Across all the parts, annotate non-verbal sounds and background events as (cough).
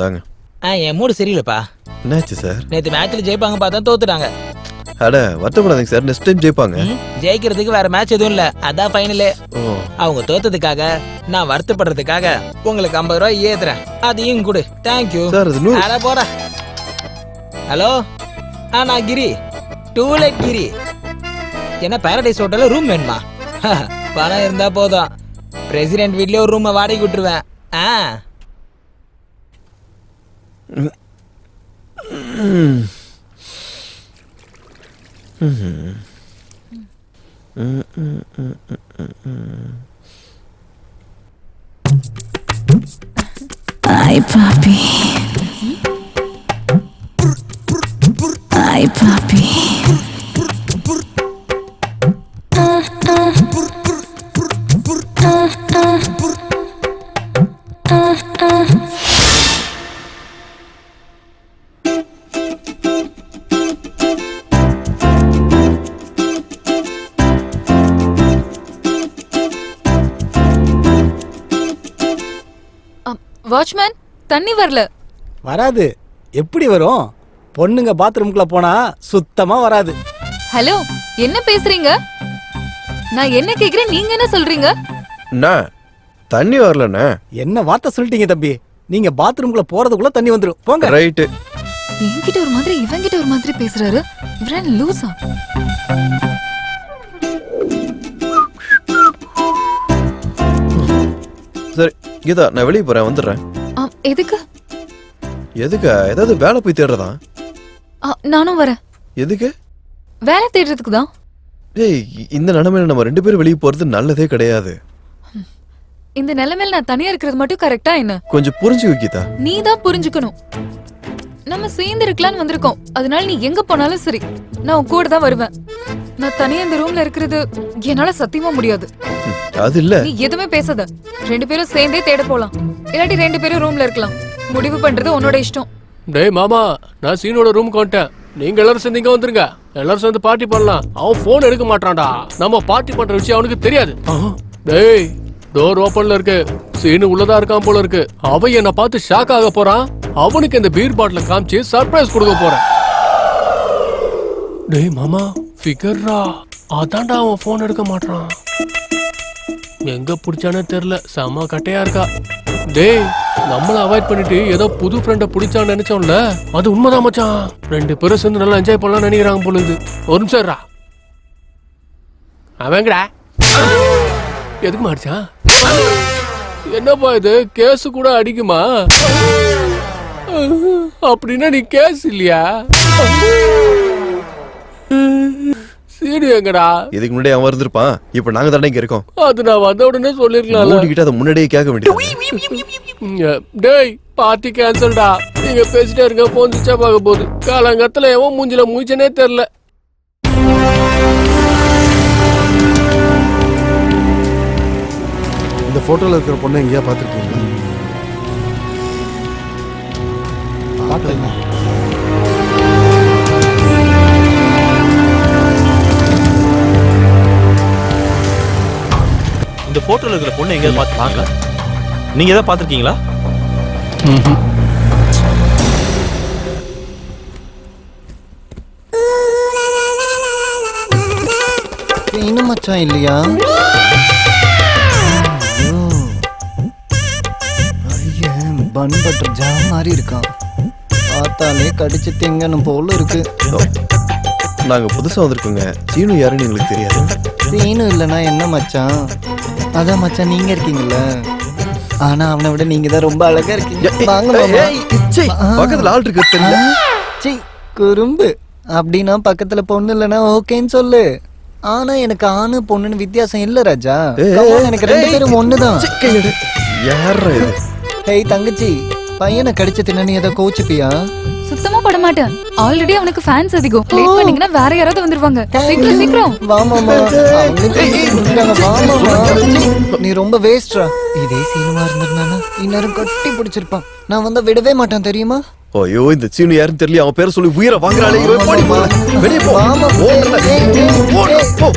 இந்தாங்க ஆ என் மூடு சரியில்லைப்பா. என்னாச்சு சார் நேற்று மேட்ச்ல ஜெயிப்பாங்க பார்த்தா தோத்துட்டாங்க. அட வருத்தப்படாதீங்க சார் நெக்ஸ்ட் டைம் ஜெயிப்பாங்க. ம், ஜெயிக்கிறதுக்கு வேற மேட்ச் எதுவும் இல்ல. அதான் ஃபைனலு ஓ. அவங்க தோத்ததுக்காக நான் வருத்தப்படுறதுக்காக உங்களுக்கு ஐம்பது ரூபாய் ஏத்துறேன். அதையும் கொடு. தேங்க்யூ சார் நூறு. அட போடா. ஹலோ ஆ நான் கிரி. டூலெட் கிரி. என்ன பாரடைஸ் ஹோட்டல்ல ரூம் வேணுமா? (laughs) பணம் இருந்தா போதும். பிரசிடென்ட் வீட்லயே ஒரு ரூமை வாடகை விட்டுருவேன். ஆ. Hi, puppy. Hi, puppy. தண்ணி வரல. வராது. எப்படி வரும்? பொண்ணுங்க பாத்ரூம்குள்ள போனா சுத்தமா வராது. ஹலோ என்ன பேசுறீங்க? நான் என்ன கேக்குறேன் நீங்க என்ன சொல்றீங்க? அண்ணா தண்ணி வரலண்ணே. என்ன வார்த்தை சொல்லிட்டீங்க தம்பி? நீங்க பாத்ரூம்குள்ள போறதுக்குள்ள தண்ணி வந்துரும். போங்க. ரைட்டு. என்கிட்ட ஒரு மாதிரி இவங்கிட்ட ஒரு மாதிரி பேசுறாரு. இவரன் லூசா. சரி கீதா நான் வெளியே போறேன் வந்துடுறேன். எதுக்கு? எதுக்கா? ஏதாவது வேலை போய் தேடுறதா? நானும் வரேன். எதுக்கு? வேலை தேடுறதுக்கு தான். ஏய் இந்த நிலைமையில நம்ம ரெண்டு பேரும் வெளியே போறது நல்லதே கிடையாது. இந்த நிலைமையில நான் தனியா இருக்கிறது மட்டும் கரெக்டா என்ன? கொஞ்சம் புரிஞ்சுக்க கீதா. நீ தான் புரிஞ்சுக்கணும். நம்ம சேர்ந்து இருக்கலாம்னு வந்திருக்கோம். அதனால நீ எங்க போனாலும் சரி நான் உன் கூட தான் வருவேன். நான் தனியா இந்த ரூம்ல இருக்கிறது என்னால சத்தியமா முடியாது. அது இல்ல. நீ எதுவுமே பேசாத. ரெண்டு பேரும் சேர்ந்தே தேட போலாம். இல்லாட்டி ரெண்டு பேரும் ரூம்ல இருக்கலாம். முடிவு பண்றது உன்னோட இஷ்டம். டேய் மாமா நான் சீனோட ரூமுக்கு வந்துட்டேன். நீங்க எல்லாரும் சேர்ந்து இங்க வந்துருங்க. எல்லாரும் சேர்ந்து பார்ட்டி பண்ணலாம். அவன் போன் எடுக்க மாட்டான்டா. நம்ம பார்ட்டி பண்ற விஷயம் அவனுக்கு தெரியாது. டேய் டோர் ஓபன்ல இருக்கு. சீனு உள்ளதா இருக்கான் போல இருக்கு. அவன் என்ன பார்த்து ஷாக் ஆக போறான். அவனுக்கு இந்த பீர் பாட்டில காமிச்சு சர்ப்ரைஸ் கொடுக்க போறேன். டேய் மாமா ஃபிகர்ரா அதான்டா அவன் போன் எடுக்க மாட்டான். எங்க பிடிச்சானே தெரில செம கட்டையா இருக்கா. டேய் நம்மள அவாய்ட் பண்ணிட்டு ஏதோ புது ஃப்ரெண்டை பிடிச்சான்னு நினைச்சோம்ல அது உண்மைதான் மச்சான். ரெண்டு பேரும் சேர்ந்து நல்லா என்ஜாய் பண்ணலாம் நினைக்கிறாங்க பொழுது ஒரு நிமிஷம் அவங்கடா எதுக்கு மாடிச்சான் என்னப்பா இது? கேஸ் கூட அடிக்குமா? அப்படின்னா நீ கேஸ் இல்லையா? எங்கடா? இதுக்கு முன்னாடி அவன் இருந்திருப்பான். இப்ப நாங்க தானே இங்க இருக்கோம். அது நான் வந்த உடனே சொல்லிருக்கலாம்ல மூடிக்கிட்டு அதை முன்னாடியே கேட்க வேண்டியது டேய் பார்ட்டி கேன்சல்டா நீங்க பேசிட்டே இருங்க போன் சுவிட்ச் ஆக போகுது. காலங்கத்துல எவன் மூஞ்சில மூச்சனே தெரியல. இந்த போட்டோல இருக்கிற பொண்ணை எங்கேயா பார்த்துருக்கீங்களா? இந்த போட்டோல இருக்கிற பொண்ணு எங்கேயாவது பார்த்து பார்க்கலாம் நீங்க எதாவது பார்த்துருக்கீங்களா? இன்னும் மச்சான் இல்லையா? பன் பட்டர் ஜாம் மாதிரி இருக்கான். பார்த்தாலே கடிச்சு திங்கணும் போல இருக்கு. நாங்க புதுசா வந்திருக்கோங்க. சீனு யாருன்னு எங்களுக்கு தெரியாது. சீனும் இல்லைன்னா என்ன மச்சான்? அதான் மச்சான் நீங்க இருக்கீங்கல்ல? ஆனா அவனை விட நீங்க தான் ரொம்ப அழகா இருக்கீங்க. வாங்க மாமா. பக்கத்துல ஆள் இருக்கு தெரியல. சீ குறும்பு. அப்படின்னா பக்கத்துல பொண்ணு இல்லைன்னா ஓகேன்னு சொல்லு. ஆனா எனக்கு ஆணு பொண்ணுன்னு வித்தியாசம் இல்ல ராஜா. ஏய், Come on, எனக்கு ரெண்டு ஏய், பேரும் ஒண்ணுதான். சீ, கையெடு. யார்ரா இது? ஹேய் தங்கச்சி. பையனை கடிச்ச தின்ன நீ ஏதோ கோச்சுப்பியா? சுத்தமா பட மாட்டேன் ஆல்ரெடி அவனுக்கு ஃபேன்ஸ் அதிகம். லேட் பண்ணீங்கன்னா வேற யாராவது வந்துருவாங்க. சீக்கிரம் சீக்கிரம் வா மாமா அவங்களே பேசி கொடுக்குறாங்க. வா மாமா சீ, நீ ரொம்ப வேஸ்ட்ரா இதே சீனுமா இருந்திருந்தானா? இந்நேரம் கட்டி பிடிச்சிருப்பான். நான் வந்தா விடவே மாட்டான் தெரியுமா? ஐயோ இந்த சீனு யாருன்னு தெரியல. அவன் பேரை சொல்லி உயிரை வாங்குறாளே. இவன் போடி. வெளியே போ. ஏய். போ.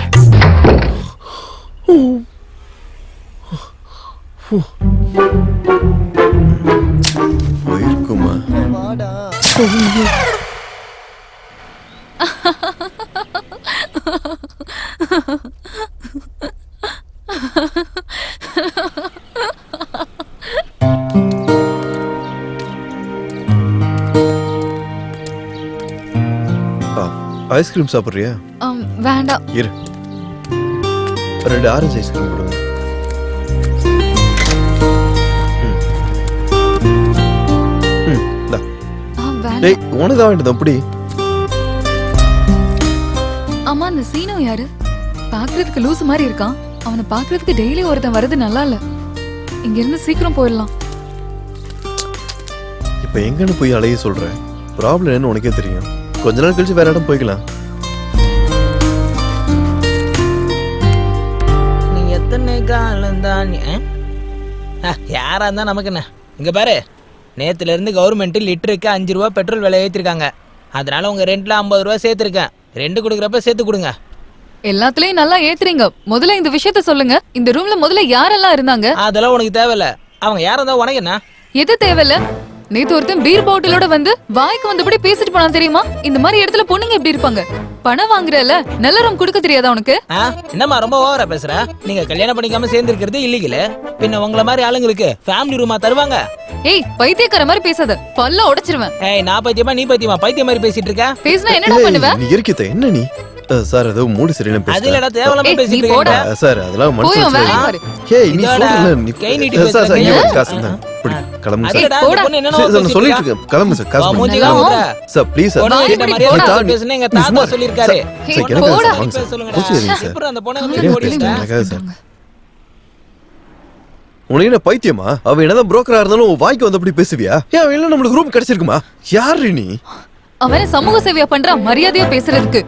வாடா. ஐஸ்கிரீம் சாப்பிட்றியா? வேண்டாம். இரு. ரெண்டு ஆரஞ்சு ஐஸ்கிரீம் கொடுங்க. டேய் உனக்கு தான் வேண்டியது அப்படி அம்மா அந்த சீனோ யாரு? பாக்குறதுக்கு லூசு மாதிரி இருக்கான். அவனை பாக்குறதுக்கு டெய்லி ஒருத்தன் வரது நல்லா இல்ல. இங்க இருந்து சீக்கிரம் போயிடலாம். இப்போ எங்கன்னு போய் அலைய சொல்ற? ப்ராப்ளம் என்னன்னு உனக்கே தெரியும். கொஞ்ச நாள் கழிச்சு வேற இடம் போய்க்கலாம். நீ எத்தனை காலம் தான் யாரா இருந்தா நமக்கு என்ன? இங்க பாரு. நேத்துல இருந்து கவர்மெண்ட் லிட்டருக்கு அஞ்சு ரூபா பெட்ரோல் விலை ஏத்திருக்காங்க. அதனால உங்க ரெண்டுல ஐம்பது ரூபா சேர்த்துருக்கேன். ரெண்டு கொடுக்குறப்ப சேர்த்து கொடுங்க. எல்லாத்துலயும் நல்லா ஏத்துறீங்க. முதல்ல இந்த விஷயத்த சொல்லுங்க. இந்த ரூம்ல முதல்ல யாரெல்லாம் இருந்தாங்க? அதெல்லாம் உனக்கு தேவையில்ல. அவங்க யாரா இருந்தா உனக்கு என்ன? எது தேவையில்ல? நேத்து ஒருத்தன் பீர் பாட்டிலோட வந்து வாய்க்கு வந்தபடி பேசிட்டு போனான் தெரியுமா? இந்த மாதிரி இடத்துல பொண்ணுங்க எப்படி இருப்பாங்க? பணம் வாங்குறல நல்ல ரூம் கொடுக்க தெரியாதா உனக்கு? என்னம்மா ரொம்ப ஓவரா பேசுற? நீங்க கல்யாணம் பண்ணிக்காம சேர்ந்து இருக்கிறது இல்லீகல் பின்ன உங்கள மாதிரி ஆளுங்களுக்கு ஃபேமிலி ரூமா தருவாங்க. ஏய் பைத்தியக்கார மாதிரி பேசாத. பல்ல உடைச்சிருவேன். ஏய் நான் பைத்தியமா நீ பைத்தியமா? பைத்தியம் மாதிரி பேசிட்டு இருக்க? பேசினா என்னடா பண்ணுவ? நீ இருக்கித்த என்ன நீ? சார் ஏதோ மூடு சரியில்லை அது பேசுறேன் இல்லடா தேவலாம நீ பேசிட்டு. இருக்க. சார் அதெல்லாம் மனசு ஏய் நீ சொல்றல நீ கை நீட்டி. இங்க வந்து காசு இருந்தா பிடி. கிளம்பு சார் சொல்லிட்டு? இருக்கேன். காசு ப்ளீஸ் எங்க தாத்தா. உனக்கு என்ன பைத்தியமா? அவ என்னதான் புரோக்கரா இருந்தாலும் வாய்க்கு வந்து அப்படி பேசுவியா? ஏன் அவன் இல்ல நம்மளுக்கு ரூம் கிடைச்சிருக்குமா? யாரு நீ? அவன சமூக சேவையா பண்றான் மரியாதையா பேசுறதுக்கு.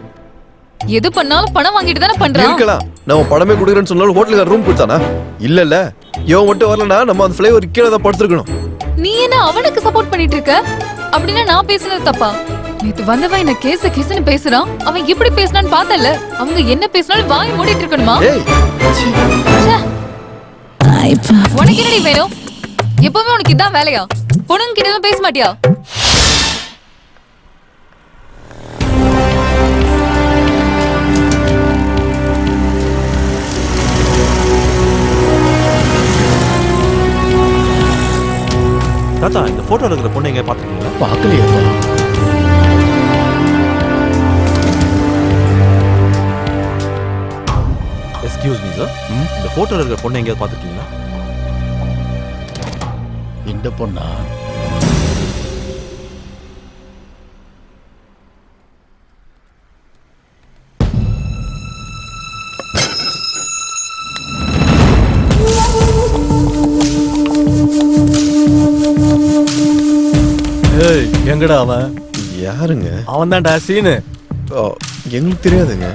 எது பண்ணாலும் பணம் வாங்கிட்டு தானே பண்றான். இருக்கலாம். நம்ம படமே கொடுக்குறேன்னு சொன்னாலும் ஹோட்டலுக்கு ரூம் கொடுத்தானா? இல்ல இல்ல. இவன் மட்டும் வரலனா நம்ம அந்த ஃபிளேவர் கீழே தான் படுத்துருக்கணும். நீ என்ன அவனுக்கு சப்போர்ட் பண்ணிட்டு இருக்க அப்படின்னா நான் பேசுனது தப்பா? நேத்து வந்தவன் என்ன கேச கேசன்னு பேசுறான்? அவன் எப்படி பேசுனான்னு பார்த்தல அவங்க என்ன பேசினாலும் வாய் மூடிட்டு இருக்கணுமா? ஏய். உனக்கு என்னடி வேணும்? எப்பவுமே உனக்கு இதான் வேலையா? பொண்ணுங்க கிட்ட எல்லாம் பேச மாட்டியா? தாத்தா இந்த போட்டோல இருக்கிற பொண்ணு எங்க பாத்துருக்கீங்களா பார்க்கலையாப்பா எக்ஸ்கியூஸ் மீ? சார் இந்த போட்டோல இருக்கிற பொண்ணு எங்கேயாவது பாத்துருக்கீங்களா இந்த பொண்ணா? எங்கடா அவன்? யாருங்க? அவன் தான்டா சீனு. ஓ, எங்களுக்கு தெரியாதுங்க.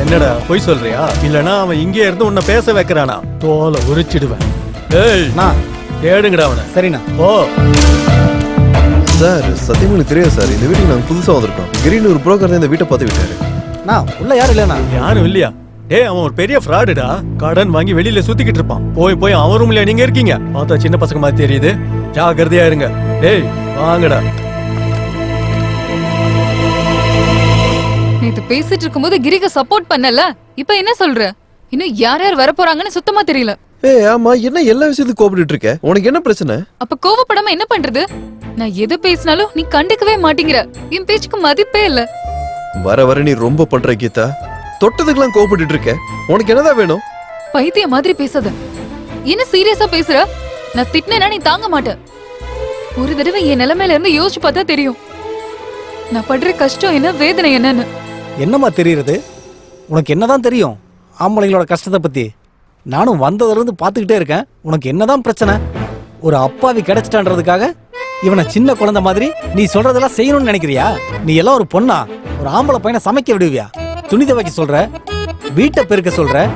என்னடா பொய் சொல்றியா? இல்லனா அவன் இங்கே இருந்து உன்னை பேச வைக்கிறானா? தோலை உரிச்சிடுவேன். ஏய் நான் தேடுங்கடா அவனை. சரிண்ணா. ஓ சார் சத்தியமா எனக்கு தெரியாது சார். இந்த வீட்டுக்கு நாங்க புதுசா வந்திருக்கோம். கிரீன் ஒரு புரோக்கர் தான் இந்த வீட்டை பார்த்து விட்டாரு. நான் உள்ள யாரும் இல்லைண்ணா. யாரும் இல்லையா? டேய் அவன் ஒரு பெரிய ஃப்ராடுடா கடன் வாங்கி வெளியில சுத்திக்கிட்டு இருப்பான். போய் போய் அவன் ரூம்ல நீங்க இருக்கீங்க. பார்த்தா சின்ன பசங்க மாதிரி தெரியுது. ஜாக்கிரதையா இருங்க. டேய் வாங்கடா. நேத்து பேசிட்டு இருக்கும்போது கிரிக்கு சப்போர்ட் பண்ணல. இப்ப என்ன சொல்ற? இன்னும் யார் யார் வர போறாங்கன்னு சுத்தமா தெரியல. ஏய் ஆமா என்ன எல்லா விஷயத்துக்கும் கோபிட்டு இருக்க? உனக்கு என்ன பிரச்சனை? அப்ப கோவப்படாம என்ன பண்றது? நான் எது பேசினாலும் நீ கண்டுக்கவே மாட்டேங்கிற. என் பேச்சுக்கு மதிப்பே இல்ல. வர வர நீ ரொம்ப பண்ற கீதா. தொட்டதுக்கெல்லாம் கோபப்பட்டு இருக்க. உனக்கு என்னதான் வேணும்? பைத்திய மாதிரி பேசாத. என்ன சீரியஸா பேசுற? நான் திட்டினேன்னா நீ தாங்க மாட்ட. ஒரு தடவை என் நிலைமையில இருந்து யோசிச்சு பார்த்தா தெரியும். நான் படுற கஷ்டம் என்ன வேதனை என்னன்னு. என்னம்மா தெரியுறது? உனக்கு என்னதான் தெரியும்? ஆம்பளைங்களோட கஷ்டத்தை பத்தி. நானும் வந்ததுலேருந்து பார்த்துக்கிட்டே இருக்கேன். உனக்கு என்னதான் பிரச்சனை? ஒரு அப்பாவி கிடைச்சிட்டான்றதுக்காக இவனை சின்ன குழந்தை மாதிரி நீ சொல்றதெல்லாம் செய்யணும்னு நினைக்கிறியா? நீ எல்லாம் ஒரு பொண்ணா? ஒரு ஆம்பளை பையனை சமைக்க விடுவியா? துணி துவைக்க சொல்ற? வீட்டை பெருக்க சொல்ற?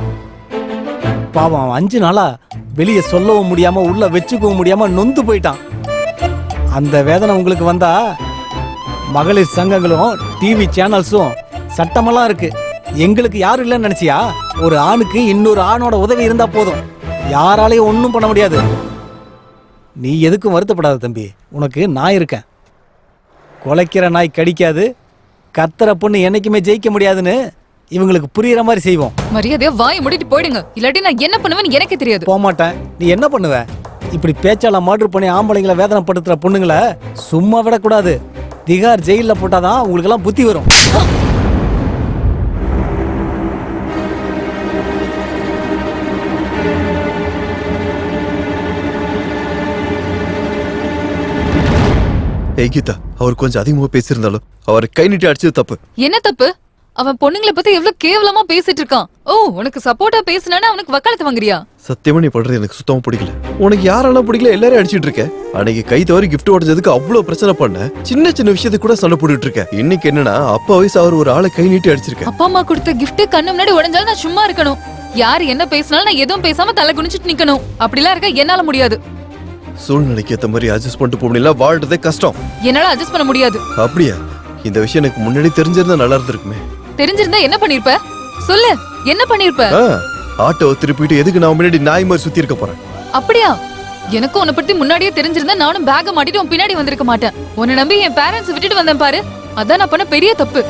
பாவம் அவன் அஞ்சு நாளா வெளியே சொல்லவும் முடியாம உள்ள வச்சுக்கவும் முடியாம நொந்து போயிட்டான். அந்த வேதனை உங்களுக்கு வந்தா மகளிர் சங்கங்களும் டிவி சேனல்ஸும் சட்டமெல்லாம் இருக்கு. எங்களுக்கு யாரும் இல்லைன்னு நினைச்சியா? ஒரு ஆணுக்கு இன்னொரு ஆணோட உதவி இருந்தா போதும். யாராலையும் ஒன்றும் பண்ண முடியாது. நீ எதுக்கும் வருத்தப்படாத தம்பி. உனக்கு நான் இருக்கேன். குலைக்கிற நாய் கடிக்காது. கத்துற பொண்ணு என்னைக்குமே ஜெயிக்க முடியாதுன்னு இவங்களுக்கு புரியுற மாதிரி செய்வோம். மரியாதையா வாய் மூடிட்டு போயிடுங்க. இல்லாட்டி நான் என்ன பண்ணுவேன்னு எனக்கே தெரியாது. போக மாட்டேன் நீ என்ன பண்ணுவ? இப்படி பேச்சால மர்டர் பண்ணி ஆம்பளைங்களை வேதனைப்படுத்துற பொண்ணுங்களை சும்மா விடக்கூடாது. திகார் ஜெயிலில் போட்டாதான் உங்களுக்கெல்லாம் புத்தி வரும். ஏய் கீதா அவர் கொஞ்சம் அதிகமா பேசியிருந்தாலும் அவர் கை நீட்டி அடிச்சது தப்பு. என்ன தப்பு? அவன் பொண்ணுங்களை பத்தி எவ்வளவு கேவலமா பேசிட்டு இருக்கான். ஓ உனக்கு சப்போர்ட்டா பேசினானே அவனுக்கு வக்காலத்து வாங்குறியா? சத்தியமா நீ பண்றது எனக்கு சுத்தமா பிடிக்கல. உனக்கு யாரெல்லாம் பிடிக்கல எல்லாரையும் அடிச்சிட்டு இருக்க. அன்னைக்கு கை தவறி கிஃப்ட் உடஞ்சதுக்கு அவ்வளவு பிரச்சனை பண்ண சின்ன சின்ன விஷயத்துக்கு கூட சண்டை போட்டுட்டு இருக்க. இன்னைக்கு என்னன்னா அப்பா வயசு அவர் ஒரு ஆளை கை நீட்டி அடிச்சிருக்க. அப்பா அம்மா கொடுத்த gift கண்ணு முன்னாடி உடைஞ்சாலும் நான் சும்மா இருக்கணும். யார் என்ன பேசினாலும் நான் எதுவும் பேசாம தலை குனிச்சிட்டு நிக்கணும். அப்படிலாம் இருக்க என்னால முடியாது. சூழ்நிலைக்கு ஏத்த மாதிரி அட்ஜஸ்ட் பண்ணிட்டு போக முடியல வாழ்றதே கஷ்டம். என்னால அட்ஜஸ்ட் பண்ண முடியாது. அப்படியா? இந்த விஷயம் எனக்கு முன்னாடி தெரிஞ்சிருந்தா நல்லா இருந்திருக்குமே. தெரிஞ்சிருந்தா என்ன பண்ணிருப்ப? சொல்லு என்ன பண்ணிருப்ப? ஆ, ஆட்டோவை திருப்பிட்டு எதுக்கு நான் முன்னாடி நாய் மாதிரி சுத்தி இருக்க போறேன்? அப்படியா? எனக்கும் உன்னை பத்தி முன்னாடியே தெரிஞ்சிருந்தா நானும் பேக மாட்டிட்டு உன் பின்னாடி வந்திருக்க மாட்டேன். உன்னை நம்பி என் பேரண்ட்ஸ் விட்டுட்டு வந்தேன் பாரு. அதான் நான் பண்ண பெரிய தப்பு.